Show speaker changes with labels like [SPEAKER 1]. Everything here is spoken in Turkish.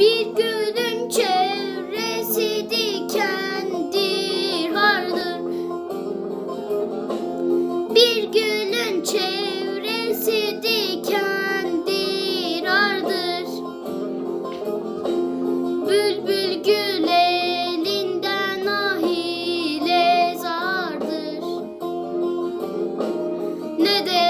[SPEAKER 1] Bir gülün çevresi dikendir vardır. Bir gülün çevresi dikendir ardır. Bülbül gül elinden ahile zardır. Ne de